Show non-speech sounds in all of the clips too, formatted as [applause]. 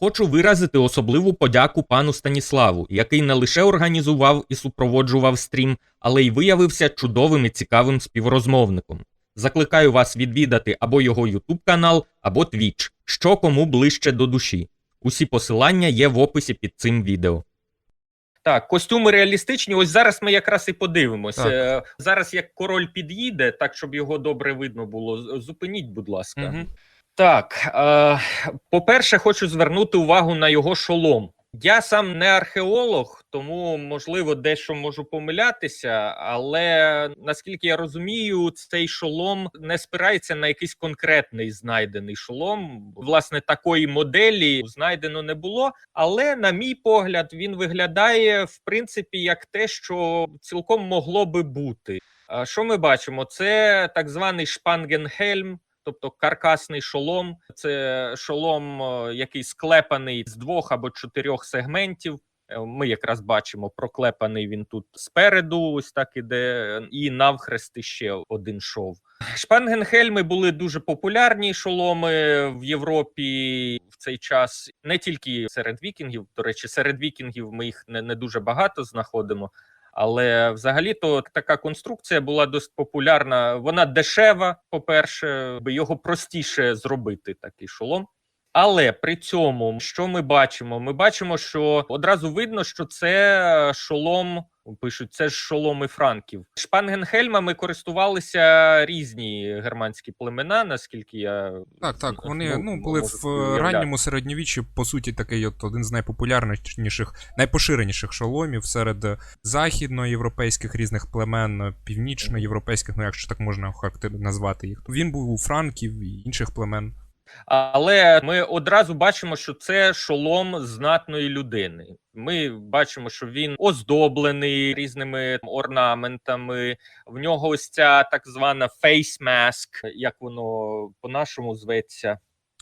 Хочу виразити особливу подяку пану Станіславу, який не лише організував і супроводжував стрім, але й виявився чудовим і цікавим співрозмовником. Закликаю вас відвідати або його YouTube канал, або Twitch, що кому ближче до душі. Усі посилання є в описі під цим відео. Так, костюми реалістичні. Ось зараз ми якраз і подивимось. Так. Е, Зараз як король під'їде, так щоб його добре видно було. Зупиніть, будь ласка. Мгм. Так, е, по-перше, хочу звернути увагу на його шолом. Я сам не археолог, тому можливо дещо можу помилятися, але наскільки я розумію, цей шолом не спирається на якийсь конкретний знайдений шолом. Власне, такої моделі знайдено не було. Але, на мій погляд, він виглядає в принципі як те, що цілком могло би бути. Що ми бачимо? Це так званий шпангенхельм, тобто каркасний шолом. Це шолом, е, який склепаний з двох або чотирьох сегментів. Е, Ми якраз бачимо, проклепаний він тут спереду, ось так іде, і навхрест ще один шов. Шпангенхельми були дуже популярні шоломи в Європі в цей час, не тільки серед вікінгів. До речі, серед вікінгів ми їх не, не дуже багато знаходимо. Але взагалі-то така конструкція була досить популярна. Вона дешева, по-перше, його простіше зробити такий шолом. Але при цьому, що ми бачимо? Ми бачимо, що одразу видно, що це шолом. Пишуть, це ж шоломи франків. Шпангенхельмами користувалися різні германські племена, наскільки я Так, так. Вони ну, ну, були в е, уявляти. ранньому середньовіччі, по суті, такий от один з найпопулярніших, найпоширеніших шоломів серед е, західноєвропейських різних племен, е, північноєвропейських, ну якщо так можна назвати їх. Він був у франків і інших племен. Але ми одразу бачимо, що це шолом знатної людини. Ми бачимо, що він оздоблений різними орнаментами. В нього ось ця так звана face mask, як воно по-нашому зветься.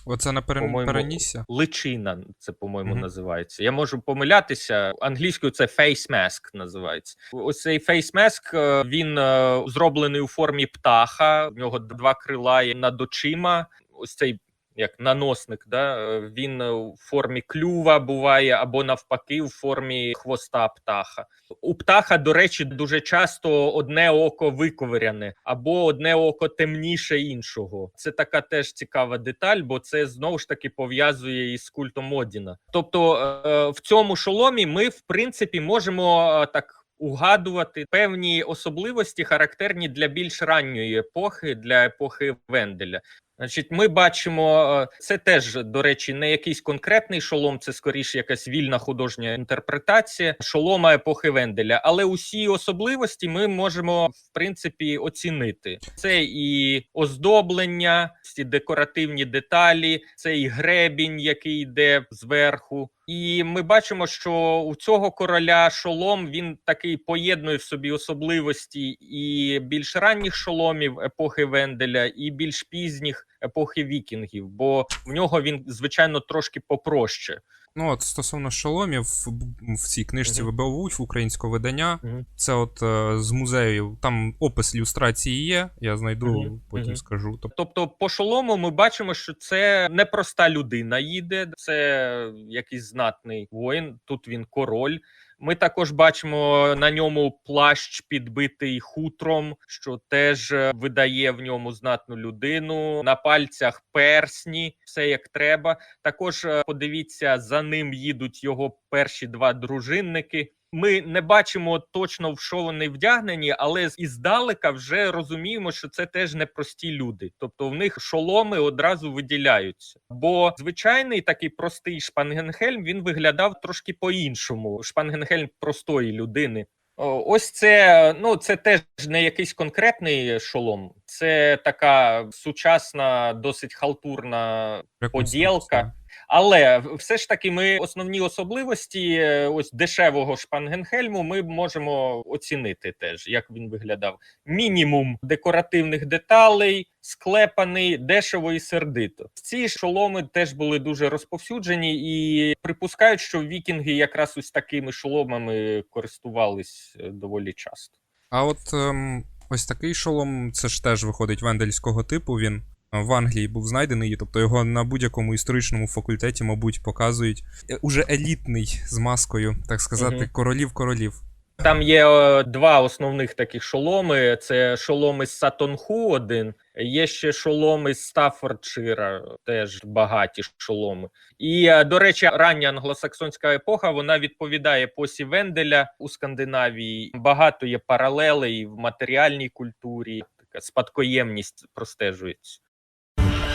Оце на перен... Перенісся. Личина, це по-моєму Мгм. називається. Я можу помилятися. Англійською це face mask називається. Ось цей face mask, е, він е, зроблений у формі птаха. В нього два крила є над очима. Ось цей. Як наносник, да е, він е, у формі клюва буває, або навпаки, у формі хвоста птаха. У птаха, до речі, дуже часто одне око виковиряне, або одне око темніше іншого. Це така теж цікава деталь, бо це знову ж таки пов'язує із культом Одіна. Тобто е, в цьому шоломі ми, в принципі, можемо так. Угадувати певні особливості, характерні для більш ранньої епохи, для епохи Венделя. Значить, ми бачимо, е, це теж, до речі, не якийсь конкретний шолом, це скоріше якась вільна художня інтерпретація шолома епохи Венделя. Але усі особливості ми можемо в принципі оцінити. Це і оздоблення, ці декоративні деталі, це і гребінь, який йде зверху. І ми бачимо, що у цього короля шолом він такий поєднує в собі особливості і більш ранніх шоломів епохи Венделя, і більш пізніх епохи вікінгів, бо в нього він звичайно трошки попроще. Ну от стосовно шоломів, в- цій книжці Мгм. ВБО Вульф українського видання. Мгм. Це от е, з музею, там опис ілюстрації є. Я знайду, Мгм. потім Мгм. скажу. Тобто, Тобто, по шолому ми бачимо, що це не проста людина їде, це якийсь знатний воїн. Тут він король. Ми також бачимо на ньому плащ підбитий хутром, що теж е, видає в ньому знатну людину. На пальцях персні, все як треба. Також е, подивіться, за ним їдуть його перші два дружинники. Ми не бачимо точно в що вони вдягнені, але іздалека вже розуміємо, що це теж не прості люди. Тобто в них шоломи одразу виділяються. Бо звичайний такий простий шпангенхельм він виглядав трошки по-іншому. Шпангенхельм простої людини. Ось це ну це теж не якийсь конкретний шолом, це така сучасна, досить халтурна поділка. Але все ж таки, ми основні особливості е, ось дешевого шпангенхельму ми можемо оцінити теж, як він виглядав. Мінімум декоративних деталей, склепаний, дешево і сердито. Ці шоломи теж були дуже розповсюджені, і припускають, що вікінги якраз ось такими шоломами користувались е, доволі часто. А от ем, ось такий шолом, це ж теж виходить вендельського типу. Він в Англії був знайдений, тобто його на будь-якому історичному факультеті, мабуть, показують. Е, Уже елітний з маскою, так сказати, Мгм. королів-королів. Там є е, два основних таких шоломи: це шоломи з Сатонху один, є ще шоломи з Стаффордшира, теж багаті шоломи. І, е, до речі, рання англосаксонська епоха вона відповідає епосі Венделя у Скандинавії. Багато є паралелей в матеріальній культурі, така спадкоємність простежується.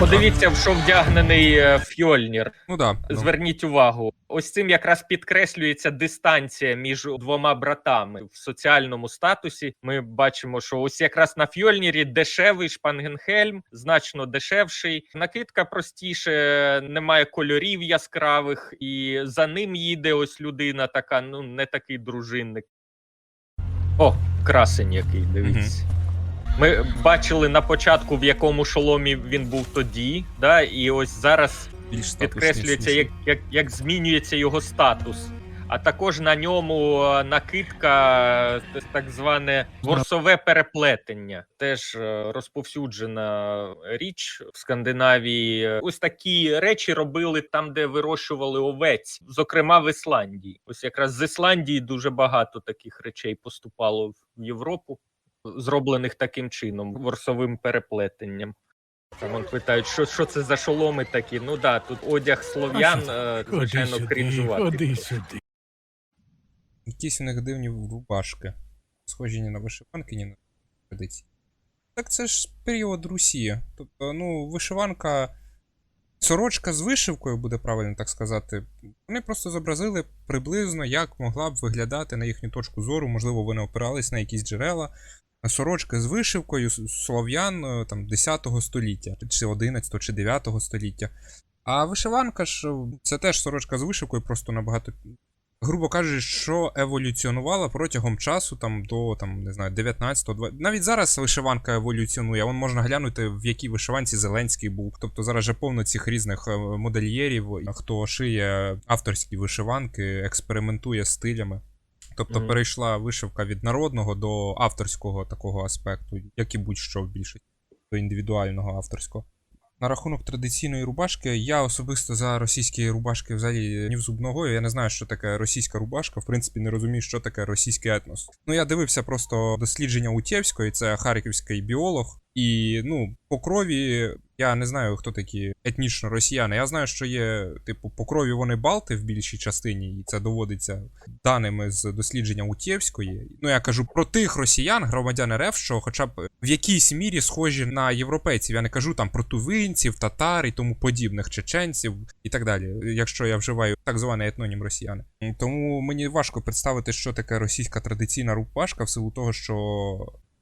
Подивіться, в що вдягнений е, Фьольнір. Ну да. ну, Зверніть увагу, ось цим якраз підкреслюється дистанція між двома братами в соціальному статусі. Ми бачимо, що ось якраз на Фьольнірі дешевий шпангенхельм, значно дешевший. Накидка простіше, немає кольорів яскравих, і за ним їде ось людина, така ну не такий дружинник. О, красень який, дивіться. Ми бачили на початку, в якому шоломі він був тоді, да, і ось зараз більш підкреслюється, як, як, як змінюється його статус. А також на ньому е, накидка, е, так зване ворсове переплетення, теж е, розповсюджена річ в Скандинавії. Ось такі речі робили там, де вирощували овець, зокрема в Ісландії. Ось якраз з Ісландії дуже багато таких речей поступало в Європу, зроблених таким чином, ворсовим переплетенням. Там он питають, що, що це за шоломи такі. Ну да, тут одяг слов'ян, е, звичайно, крінжувати. ходи сюди. Якісь у них дивні рубашки. Схожі ні на вишиванки, ні на традиції. Так це ж період Русі. Тобто, ну, вишиванка. Сорочка з вишивкою, буде правильно так сказати. Вони просто зобразили приблизно, як могла б виглядати на їхню точку зору. Можливо, вони опирались на якісь джерела. Сорочка з вишивкою слов'ян е, там 10 століття, чи 11, чи 9 століття. А вишиванка ж е, це теж сорочка з вишивкою, просто набагато грубо кажучи, що еволюціонувала протягом часу там до там не знаю 19 20 навіть зараз вишиванка еволюціонує. Вон можна глянути, в якій вишиванці Зеленський був. Тобто зараз же повно цих різних е, модельєрів, хто шиє авторські вишиванки, експериментує стилями. Тобто Мгм. перейшла вишивка від народного до авторського такого аспекту, як і будь-що в більшості, до індивідуального авторського. На рахунок традиційної рубашки, я особисто за російські рубашки взагалі ні в зуб ногою. Я не знаю, що таке російська рубашка. В принципі, не розумію, що таке російський етнос. Ну, я дивився просто дослідження Утєвської, це харківський біолог. І ну, по крові я не знаю, хто такі етнічно росіяни. Я знаю, що є, типу, по крові вони балти в більшій частині, і це доводиться даними з дослідження Утєвської. Ну я кажу про тих росіян, громадян РФ, що хоча б в якійсь мірі схожі на європейців. Я не кажу там про тувинців, татар і тому подібних чеченців і так далі. Якщо я вживаю так званий етнонім росіяни. Тому мені важко представити, що таке російська традиційна рубашка, в силу того, що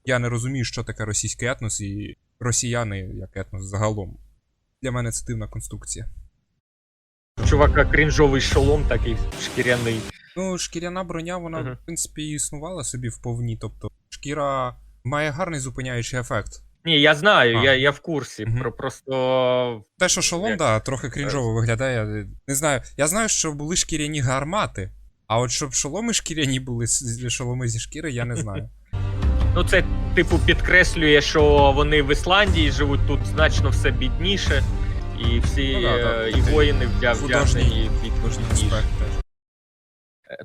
я не розумію, що таке російський етнос і росіяни як етнос загалом. Для мене це дивна конструкція. Чувака крінжовий шолом, такий шкіряний. Ну, шкіряна броня, вона, Мгм. в принципі, існувала собі вповні. Тобто, шкіра має гарний зупиняючий ефект. Ні, я знаю, А. я, я в курсі. Мгм. Про просто Те, що шолом, Як? да, трохи крінжово виглядає. Не знаю. Я знаю, що були шкіряні гармати, а от щоб шоломи шкіряні були з- шоломи зі шкіри, я не знаю. Ну це типу підкреслює, що вони в Ісландії живуть тут значно все бідніше, і всі Ну да, да, е, і такий воїни художній- вдягнені бідніше. аспект теж.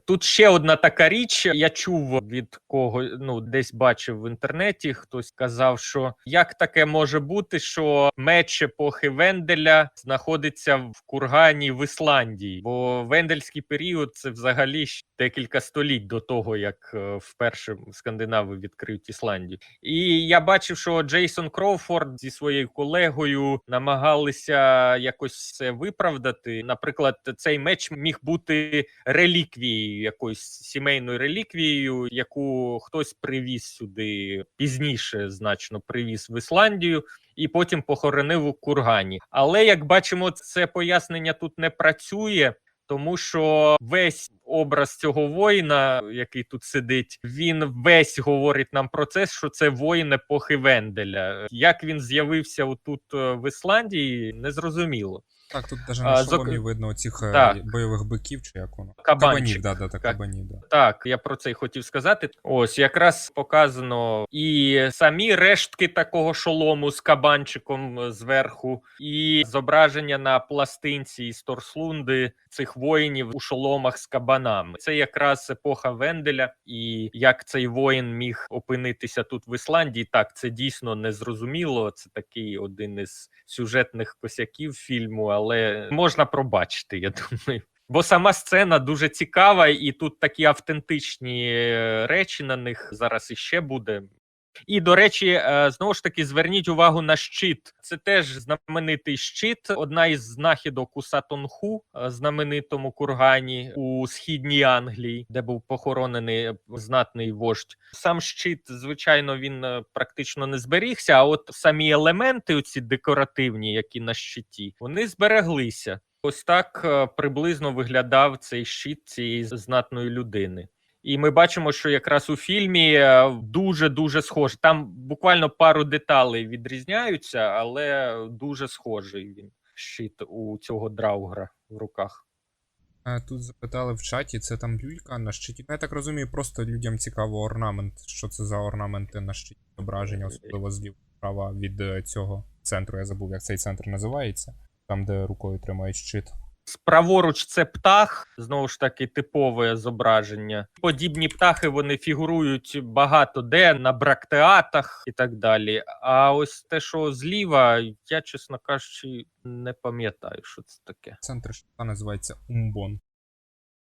Тут ще одна така річ. Я чув від кого ну десь бачив в інтернеті. Хтось казав, що як таке може бути, що меч епохи Венделя знаходиться в кургані в Ісландії, бо вендельський період це взагалі декілька століть до того, як е, вперше скандинави відкриють Ісландію. І я бачив, що Джейсон Кроуфорд зі своєю колегою намагалися якось це виправдати. Наприклад, цей меч міг бути реліквією, якоюсь сімейною реліквією, яку хтось привіз сюди пізніше, значно привіз в Ісландію. І потім похоронив у кургані. Але як бачимо, це пояснення тут не працює, тому що весь образ цього воїна, який тут сидить, він весь говорить нам про це, що це воїн епохи Венделя. Як він з'явився отут е, в Ісландії, незрозуміло. Так, тут навіть на зок- видно оцих е, Так. бойових биків, чи як воно? Кабанів, да, да, Ка- кабанів, да. Так, я про це й хотів сказати. Ось якраз показано і самі рештки такого шолому з кабанчиком е, зверху, і зображення на пластинці із Торслунди цих воїнів у шоломах з кабанами. Це якраз епоха Венделя, і як цей воїн міг опинитися тут в Ісландії. Так, це дійсно незрозуміло. Це такий один із сюжетних косяків фільму, але можна пробачити, я [laughs] думаю. Бо сама сцена дуже цікава, і тут такі автентичні е, речі на них зараз іще буде. І до речі, е, знову ж таки, зверніть увагу на щит. Це теж знаменитий щит, одна із знахідок у Сатонху, е, знаменитому кургані у східній Англії, де був похоронений знатний вождь. Сам щит, звичайно, він е, практично не зберігся. А от самі елементи, оці декоративні, які на щиті, вони збереглися. Ось так приблизно виглядав цей щит цієї знатної людини. І ми бачимо, що якраз у фільмі дуже дуже схоже. Там буквально пару деталей відрізняються, але дуже схожий він щит у цього драугра в руках. Е, Тут запитали в чаті, це там люлька на щиті. Ну, Я так розумію, просто людям цікаво орнамент, що це за орнаменти на щиті зображення, особливо зліва справа від е, цього центру. Я забув, як цей центр називається. Там, де рукою тримають щит. Праворуч це птах, знову ж таки, типове зображення. Подібні птахи вони фігурують багато де на брактеатах і так далі. А ось те, що зліва, я, чесно кажучи, не пам'ятаю, що це таке. Центр щита називається Умбон.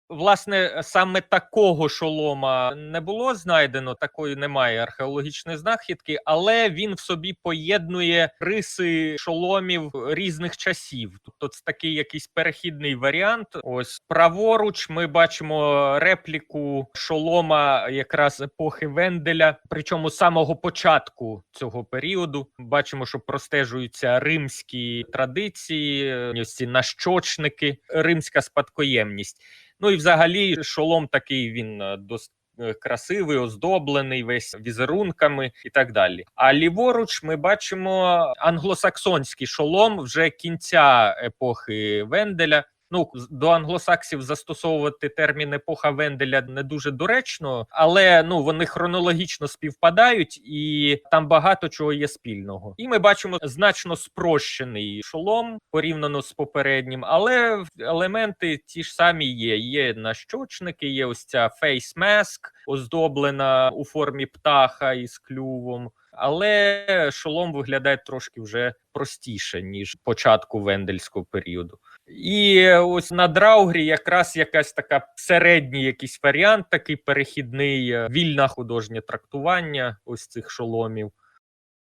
Власне, саме такого шолома не було знайдено, такої немає археологічної знахідки, але він в собі поєднує риси шоломів різних часів. Тобто це такий якийсь перехідний варіант. Ось праворуч ми бачимо репліку шолома якраз епохи Венделя, причому з самого початку цього періоду. Бачимо, що простежуються римські традиції, ось ці нащочники, римська спадкоємність. Ну і взагалі, шолом такий він е, досить е, красивий, оздоблений, весь візерунками і так далі. А ліворуч ми бачимо англосаксонський шолом вже кінця епохи Венделя. Ну, до англосаксів застосовувати термін епоха Венделя не дуже доречно, але ну вони хронологічно співпадають, і там багато чого є спільного. І ми бачимо значно спрощений шолом порівняно з попереднім, але елементи ті ж самі є. Є нащочники, є ось ця mask, оздоблена у формі птаха із клювом. Але шолом виглядає трошки вже простіше ніж початку вендельського періоду. І ось на драугрі якраз якась така середній якийсь варіант, такий перехідний, е, вільне художнє трактування ось цих шоломів.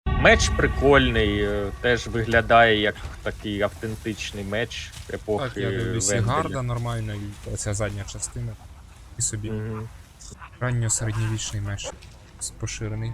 Меч прикольний, е, теж виглядає як такий автентичний меч епохи. Так, я дивлюсь, і гарда нормально, і оця задня частина. І собі Мгм. ранньосередньовічний меч с- поширений.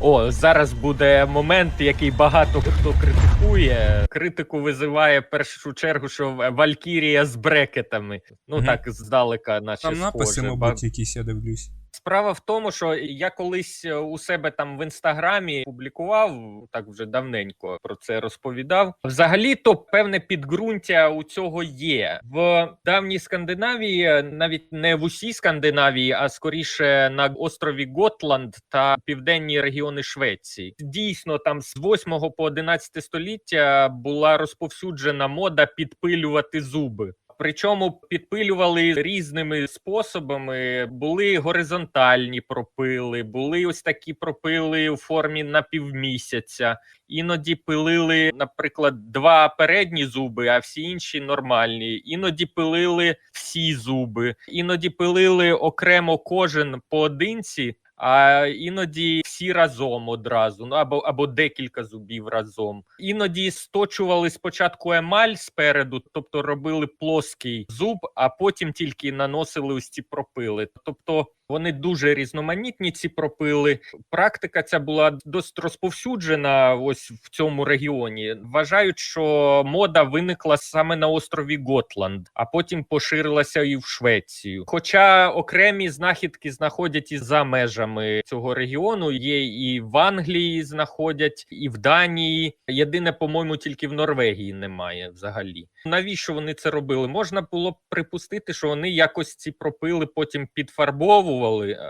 О, зараз буде момент, який багато хто критикує. Критику визиває в першу чергу, що Валькірія з брекетами. Ну Мгм. так здалека, наче Там написи, схоже. мабуть, якісь я дивлюсь. Справа в тому, що я колись е, у себе там в інстаграмі публікував так вже давненько про це розповідав. Взагалі-то певне підґрунтя у цього є в давній Скандинавії, е, навіть не в усій Скандинавії, а скоріше на острові Готланд та південні регіони Швеції. Дійсно, там з 8 по 11 століття була розповсюджена мода підпилювати зуби. Причому підпилювали різними способами. Були горизонтальні пропили, були ось такі пропили у формі напівмісяця. Іноді пилили, наприклад, два передні зуби, а всі інші нормальні. Іноді пилили всі зуби, іноді пилили окремо кожен поодинці. А іноді всі разом одразу, ну або або декілька зубів разом. Іноді сточували спочатку емаль спереду, тобто робили плоский зуб, а потім тільки наносили ось ці пропили. Тобто Вони дуже різноманітні. Ці пропили. Практика ця була досить розповсюджена. Ось в цьому регіоні. Вважають, що мода виникла саме на острові Готланд, а потім поширилася і в Швецію. Хоча окремі знахідки знаходять і за межами цього регіону. Є і в Англії знаходять, і в Данії. Єдине, по-моєму, тільки в Норвегії немає взагалі. Навіщо вони це робили? Можна було б припустити, що вони якось ці пропили потім підфарбовували,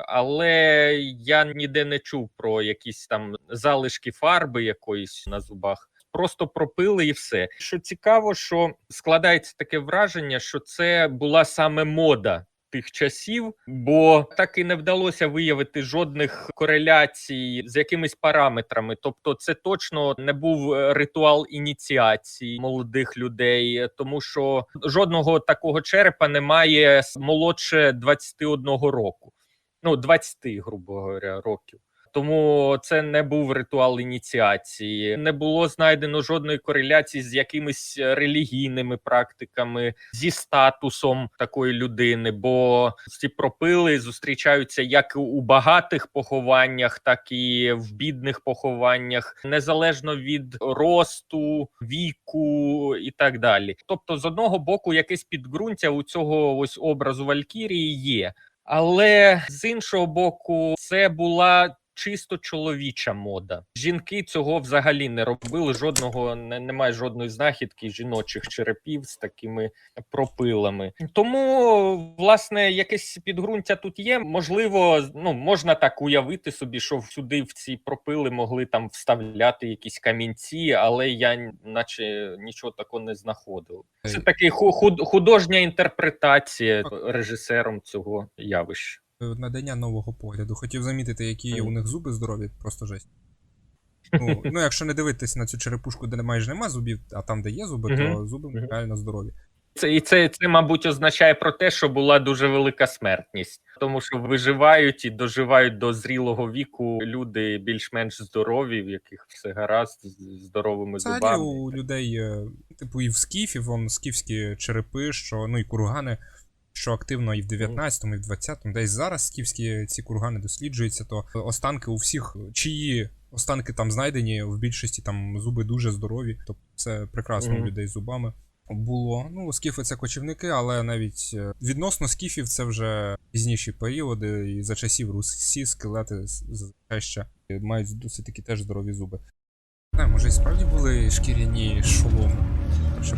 але я ніде не чув про якісь там залишки фарби якоїсь на зубах. Просто пропили і все. Що цікаво, що складається таке враження, що це була саме мода тих часів, бо так і не вдалося виявити жодних кореляцій з якимись параметрами. Тобто, це точно не був е, ритуал ініціації молодих людей, тому що жодного такого черепа немає молодше 21 року. Ну, 20, грубо говоря, років. Тому це не був ритуал ініціації, не було знайдено жодної кореляції з якимись релігійними практиками, зі статусом такої людини. Бо ці пропили зустрічаються як у багатих похованнях, так і в бідних похованнях, незалежно від росту, віку і так далі. Тобто, з одного боку, якесь підґрунтя у цього ось образу Валькірії є. Але з іншого боку, це була чисто чоловіча мода. Жінки цього взагалі не робили. Жодного не, немає жодної знахідки жіночих черепів з такими пропилами. Тому, власне, якесь підґрунтя тут є. Можливо, ну можна так уявити собі, що сюди в ці пропили могли там вставляти якісь камінці, але я наче нічого такого не знаходив. Це такий ху- худ- художня інтерпретація режисером цього явища. Надання нового погляду. Хотів замітити, які Мгм. у них зуби здорові, просто жесть. Ну, [laughs] ну, якщо не дивитись на цю черепушку, де майже нема зубів, а там, де є зуби, то зуби реально здорові. Це і це, це, мабуть, означає про те, що була дуже велика смертність, тому що виживають і доживають до зрілого віку люди більш-менш здорові, в яких все гаразд з здоровими Взагалі зубами. у людей, е, типу, і в скіфів, вон скіфські черепи, що, ну і кургани, що активно і в 19-му, і в 20-му, десь зараз скіфські ці кургани досліджуються, то останки у всіх, чиї останки там знайдені, в більшості там зуби дуже здорові, тобто це прекрасно Мгм. у людей з зубами. Було. Ну, скіфи це кочівники, але навіть е, відносно скіфів це вже пізніші періоди, і за часів Русі скелети ще мають досить таки теж здорові зуби. Не може і справді були шкіряні шоломи. Перше.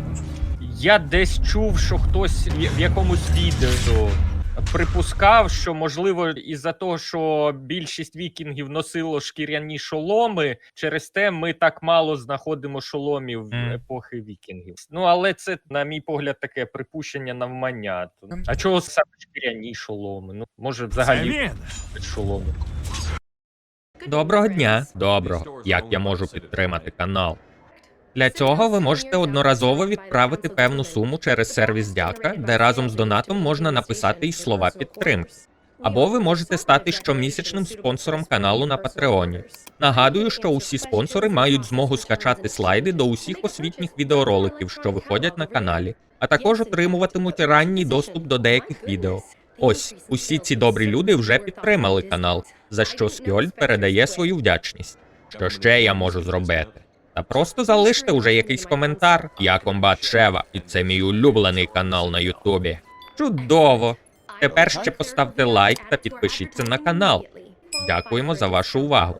Я десь чув, що хтось в якомусь відео припускав, що можливо, із-за того, що більшість вікінгів носило шкіряні шоломи, через те ми так мало знаходимо шоломів в епохи вікінгів. Ну але це, на мій погляд, таке припущення навмання. А чого саме шкіряні шоломи? Ну може, взагалі шоломи. Доброго дня. Доброго. Як я можу підтримати канал? Для цього ви можете одноразово відправити певну суму через сервіс Дяка, де разом з донатом можна написати й слова підтримки. Або ви можете стати щомісячним спонсором каналу на Патреоні. Нагадую, що усі спонсори мають змогу скачати слайди до усіх освітніх відеороликів, що виходять на каналі, а також отримуватимуть ранній доступ до деяких відео. Ось усі ці добрі люди вже підтримали канал, за що Скьольд передає свою вдячність. Що ще я можу зробити? Та просто залиште уже якийсь коментар. Я комбат Шева, і це мій улюблений канал на Ютубі. Чудово! Тепер ще поставте лайк та підпишіться на канал. Дякуємо за вашу увагу.